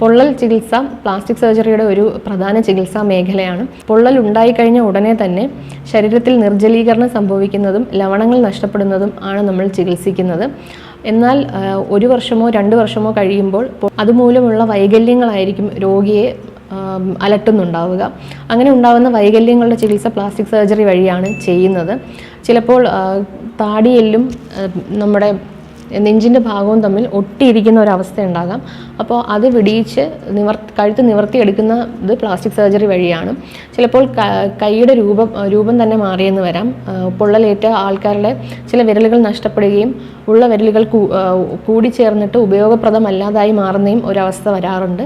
പൊള്ളൽ ചികിത്സ പ്ലാസ്റ്റിക് സർജറിയുടെ ഒരു പ്രധാന ചികിത്സാ മേഖലയാണ്. പൊള്ളൽ ഉണ്ടായിക്കഴിഞ്ഞ ഉടനെ തന്നെ ശരീരത്തിൽ നിർജലീകരണം സംഭവിക്കുന്നതും ലവണങ്ങൾ നഷ്ടപ്പെടുന്നതും ആണ് നമ്മൾ ചികിത്സിക്കുന്നത്. എന്നാൽ ഒരു വർഷമോ രണ്ട് വർഷമോ കഴിയുമ്പോൾ അതുമൂലമുള്ള വൈകല്യങ്ങളായിരിക്കും രോഗിയെ അലട്ടുന്നുണ്ടാവുക. അങ്ങനെ ഉണ്ടാകുന്ന വൈകല്യങ്ങളുടെ ചികിത്സ പ്ലാസ്റ്റിക് സർജറി വഴിയാണ് ചെയ്യുന്നത്. ചിലപ്പോൾ താടിയെല്ലും നമ്മുടെ നെഞ്ചിന്റെ ഭാഗവും തമ്മിൽ ഒട്ടിയിരിക്കുന്ന ഒരവസ്ഥ ഉണ്ടാകാം. അപ്പോൾ അത് വിടിയിച്ച് നിവർ കഴുത്ത് നിവർത്തിയെടുക്കുന്ന ഇത് പ്ലാസ്റ്റിക് സർജറി വഴിയാണ്. ചിലപ്പോൾ കൈയുടെ രൂപം രൂപം തന്നെ മാറിയെന്ന് വരാം. പൊള്ളലേറ്റ ആൾക്കാരുടെ ചില വിരലുകൾ നഷ്ടപ്പെടുകയും ഉള്ള വിരലുകൾ കൂടി ചേർന്നിട്ട് കൂടിച്ചേർന്നിട്ട് ഉപയോഗപ്രദമല്ലാതായി മാറുന്നതും ഒരവസ്ഥ വരാറുണ്ട്.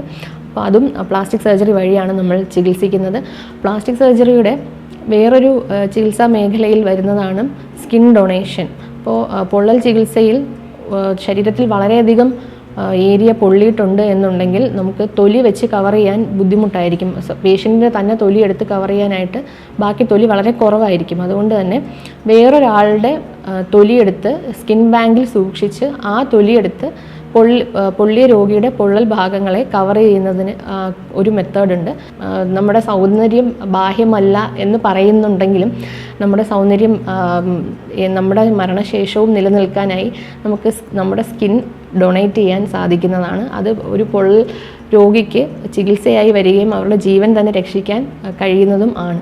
അപ്പോൾ അതും പ്ലാസ്റ്റിക് സർജറി വഴിയാണ് നമ്മൾ ചികിത്സിക്കുന്നത്. പ്ലാസ്റ്റിക് സർജറിയുടെ വേറൊരു ചികിത്സാ മേഖലയിൽ വരുന്നതാണ് സ്കിൻ ഡൊണേഷൻ അപ്പോൾ പൊള്ളൽ ചികിത്സയിൽ ശരീരത്തിൽ വളരെയധികം ഏരിയ പൊള്ളിയിട്ടുണ്ട് എന്നുണ്ടെങ്കിൽ നമുക്ക് തൊലി വെച്ച് കവർ ചെയ്യാൻ ബുദ്ധിമുട്ടായിരിക്കും. പേഷ്യന്റിന്റെ തന്നെ തൊലി എടുത്ത് കവർ ചെയ്യാനായിട്ട് ബാക്കി തൊലി വളരെ കുറവായിരിക്കും. അതുകൊണ്ട് തന്നെ വേറൊരാളുടെ തൊലിയെടുത്ത് സ്കിൻ ബാങ്കിൽ സൂക്ഷിച്ച് ആ തൊലിയെടുത്ത് പൊള്ളി പൊള്ളിയ രോഗിയുടെ പൊള്ളൽ ഭാഗങ്ങളെ കവർ ചെയ്യുന്നതിന് ഒരു മെത്തേഡ് ഉണ്ട്. നമ്മുടെ സൗന്ദര്യം ബാഹ്യമല്ല എന്ന് പറയുന്നുണ്ടെങ്കിലും നമ്മുടെ സൗന്ദര്യം നമ്മുടെ മരണശേഷവും നിലനിൽക്കാനായി നമുക്ക് നമ്മുടെ സ്കിൻ ഡൊണേറ്റ് ചെയ്യാൻ സാധിക്കുന്നതാണ്. അത് ഒരു പൊള്ളൽ രോഗിക്ക് ചികിത്സയായി വരികയും അവരുടെ ജീവൻ തന്നെ രക്ഷിക്കാൻ കഴിയുന്നതും ആണ്.